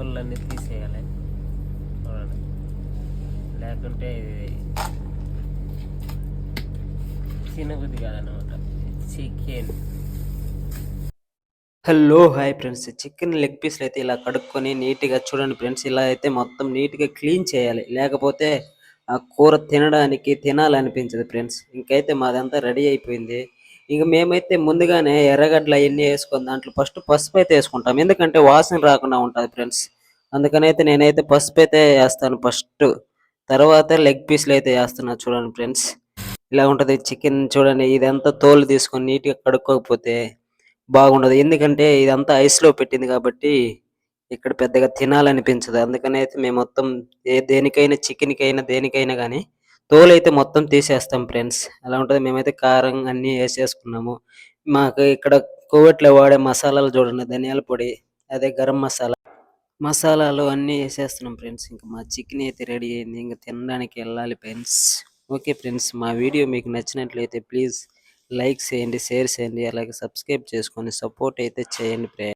లెవెల్లన్నీ తీసేయాలి. చూడండి. లేకుంటే ఇది తినబుద్ధి కాదనమాట chicken. Hello hi friends. Chicken leg పీస్లు అయితే ఇలా కడుక్కొని నీట్గా చూడండి ఫ్రెండ్స్. ఇలా అయితే మొత్తం నీట్గా క్లీన్ చేయాలి. లేకపోతే ఆ కూర తినడానికి తినాలనిపించదు ఫ్రెండ్స్. ఇంకైతే మాదంతా రెడీ అయిపోయింది. ఇంక మేమైతే ముందుగానే ఎర్రగడ్డలు అవన్నీ వేసుకొని దాంట్లో ఫస్ట్ పసుపు అయితే వేసుకుంటాం. ఎందుకంటే వాసన రాకుండా ఉంటుంది ఫ్రెండ్స్. అందుకనైతే నేనైతే పసుపు అయితే వేస్తాను ఫస్ట్. తర్వాత లెగ్ పీస్లు అయితే వేస్తున్నా చూడండి ఫ్రెండ్స్. ఇలా ఉంటుంది చికెన్ చూడండి ఇదంతా తోలు తీసుకొని నీట్గా కడుక్కోకపోతే బాగుండదు. ఎందుకంటే ఇదంతా ఐస్లో పెట్టింది కాబట్టి ఇక్కడ పెద్దగా తినాలనిపించదు. అందుకని అయితే మేము మొత్తం ఏ దేనికైనా చికెన్కైనా దేనికైనా కానీ తోలు అయితే మొత్తం తీసేస్తాం ఫ్రెండ్స్ అలా ఉంటుంది? మేమైతే కారం అన్నీ వేసేసుకున్నాము. మాకు ఇక్కడ కోవిట్లో వాడే మసాలాలు చూడండి. ధనియాల పొడి అదే గరం మసాలా. మసాలాలు అన్నీ వేసేస్తున్నాం ఫ్రెండ్స్ ఇంకా మా చికెన్ అయితే రెడీ అయింది. ఇంకా తినడానికి వెళ్ళాలి ఫ్రెండ్స్ ఓకే ఫ్రెండ్స్ మా వీడియో మీకు నచ్చినట్లయితే ప్లీజ్ లైక్ చేయండి షేర్ చేయండి. అలాగే సబ్స్క్రైబ్ చేసుకొని సపోర్ట్ అయితే చేయండి ఫ్రెండ్స్